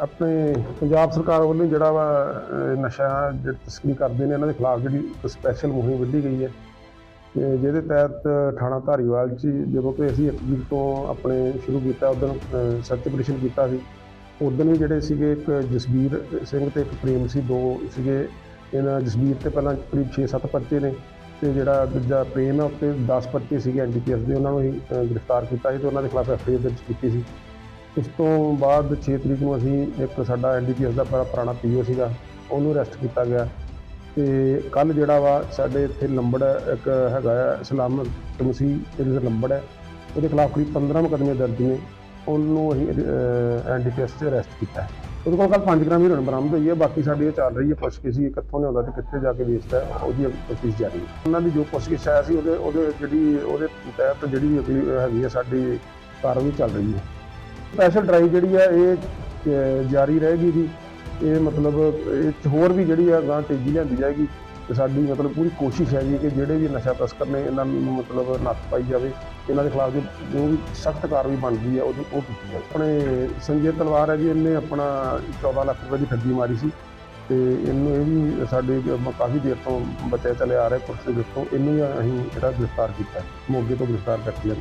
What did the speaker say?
ਆਪਣੇ ਪੰਜਾਬ ਸਰਕਾਰ ਵੱਲੋਂ ਜਿਹੜਾ ਵਾ ਨਸ਼ਾ ਜਿਹੜੀ ਤਸਕਰੀ ਕਰਦੇ ਨੇ, ਇਹਨਾਂ ਦੇ ਖਿਲਾਫ ਜਿਹੜੀ ਸਪੈਸ਼ਲ ਮੁਹਿੰਮ ਵਿੱਢੀ ਗਈ ਹੈ। ਤੇ ਜਿਹਦੇ ਤਹਿਤ ਥਾਣਾ ਧਾਰੀਵਾਲ 'ਚ ਜਦੋਂ ਕਿ ਅਸੀਂ ਇੱਕ ਤੋਂ ਆਪਣੇ ਸ਼ੁਰੂ ਕੀਤਾ ਉਦੋਂ ਸਰਚ ਆਪਰੇਸ਼ਨ ਕੀਤਾ ਸੀ। ਉਦੋਂ ਵੀ ਜਿਹੜੇ ਸੀਗੇ ਇੱਕ ਜਸਬੀਰ ਸਿੰਘ ਤੇ ਇੱਕ ਪ੍ਰੇਮ ਸੀ, ਦੋ ਸੀਗੇ। ਇਹਨਾਂ ਜਸਬੀਰ ਤੇ ਪਹਿਲਾਂ ਕਰੀਬ 6-7 ਪਰਚੇ ਨੇ ਤੇ ਜਿਹੜਾ ਦੂਜਾ ਪ੍ਰੇਮ ਹੈ, ਉੱਤੇ 10 ਪਰਚੇ ਸੀਗੇ ਐਨਡੀਪੀਐਸ ਦੇ, ਉਹਨਾਂ ਨੂੰ ਹੀ ਗ੍ਰਿਫਤਾਰ ਕੀਤਾ ਸੀ ਤੇ ਉਹਨਾਂ ਦੇ ਖਿਲਾਫ ਐਫਆਈਆਰ ਦਰਜ ਕੀਤੀ ਸੀ। ਉਸ ਤੋਂ ਬਾਅਦ 6 ਤਰੀਕ ਨੂੰ ਅਸੀਂ ਇੱਕ ਸਾਡਾ ਐਨਡੀਪੀਐਸ ਦਾ ਬੜਾ ਪੁਰਾਣਾ ਪੀਓ ਸੀਗਾ, ਉਹਨੂੰ ਅਰੈਸਟ ਕੀਤਾ ਗਿਆ। ਤੇ ਕੱਲ ਜਿਹੜਾ ਵਾ, ਸਾਡੇ ਇੱਥੇ ਲੰਬੜ ਇੱਕ ਹੈਗਾ ਆ ਸਲਾਮਤ ਮਸੀਹ ਇਹਦੇ ਲੰਬੜ ਹੈ। ਉਹਦੇ ਖਿਲਾਫ ਕਰੀਬ 15 ਮੁਕੱਦਮੇ ਦਰਜ ਨੇ। ਉਹਨੂੰ ਅਸੀਂ ਐਨਡੀਪੀਐਸ 'ਚ ਅਰੈਸਟ ਕੀਤਾ ਹੈ। ਉਹਦੇ ਕੋਲ ਕੱਲ 5 ਗ੍ਰਾਮ ਹੀਰੋਇਨ ਬਰਾਮਦ ਹੋਈ ਹੈ। ਬਾਕੀ ਸਾਡੀ ਇਹ ਚੱਲ ਰਹੀ ਹੈ ਪੁੱਛਗਿੱਛ ਸੀ ਕਿੱਥੋਂ ਲਿਆਉਂਦਾ ਤੇ ਕਿੱਥੇ ਜਾ ਕੇ ਵੇਚਦਾ ਉਹਦੀ ਤਫਤੀਸ਼ ਜਾਰੀ ਹੈ। ਉਹਨਾਂ ਦੀ ਜੋ ਪੁੱਛਗਿੱਛ ਆਇਆ ਸੀ, ਉਹਦੇ ਉਹਦੇ ਜਿਹੜੀ, ਉਹਦੇ ਤਹਿਤ ਜਿਹੜੀ ਅਗਲੀ ਹੈਗੀ ਹੈ, ਸਾਡੀ ਕਾਰਵਾਈ ਚੱਲ ਰਹੀ ਹੈ। ਸਪੈਸ਼ਲ ਡਰਾਈਵ ਜਿਹੜੀ ਆ ਇਹ ਅਹ, ਜਾਰੀ ਰਹੇਗੀ ਜੀ। ਇਹ ਮਤਲਬ ਇਹ 'ਚ ਹੋਰ ਵੀ ਜਿਹੜੀ ਆ ਗਾਂ ਤੇਜ਼ੀ ਲਿਆਂਦੀ ਜਾਏਗੀ। ਤੇ ਸਾਡੀ ਮਤਲਬ ਪੂਰੀ ਕੋਸ਼ਿਸ਼ ਹੈ ਜੀ ਕਿ ਜਿਹੜੇ ਵੀ ਨਸ਼ਾ ਤਸਕਰ ਨੇ ਇਹਨਾਂ ਨੂੰ ਮਤਲਬ ਨੱਥ ਪਾਈ ਜਾਵੇ। ਇਹਨਾਂ ਦੇ ਖਿਲਾਫ ਜੋ ਵੀ ਸਖਤ ਕਾਰਵਾਈ ਬਣਦੀ ਹੈ ਉਹ ਉਹ ਕੀਤੀ ਜਾਵੇ। ਆਪਣੇ ਸੰਜੇ ਤਲਵਾਰ ਹੈ ਜੀ ਇਹਨੇ ਆਪਣਾ 14 ਲੱਖ ਰੁਪਏ ਦੀ ਠੱਗੀ ਮਾਰੀ ਸੀ। ਤੇ ਇਹਨੂੰ ਇਹ ਵੀ ਸਾਡੇ ਕਾਫੀ ਦੇਰ ਤੋਂ ਬਚਿਆ ਚਲੇ ਆ ਰਿਹਾ ਪੁਲਿਸ ਦੇ ਵਿੱਚੋਂ ਇਹਨੂੰ ਅਸੀਂ ਜਿਹੜਾ ਗ੍ਰਿਫਤਾਰ ਕੀਤਾ। ਮੋਗੇ ਤੋਂ ਗ੍ਰਿਫਤਾਰ ਕਰ ਲਿਆ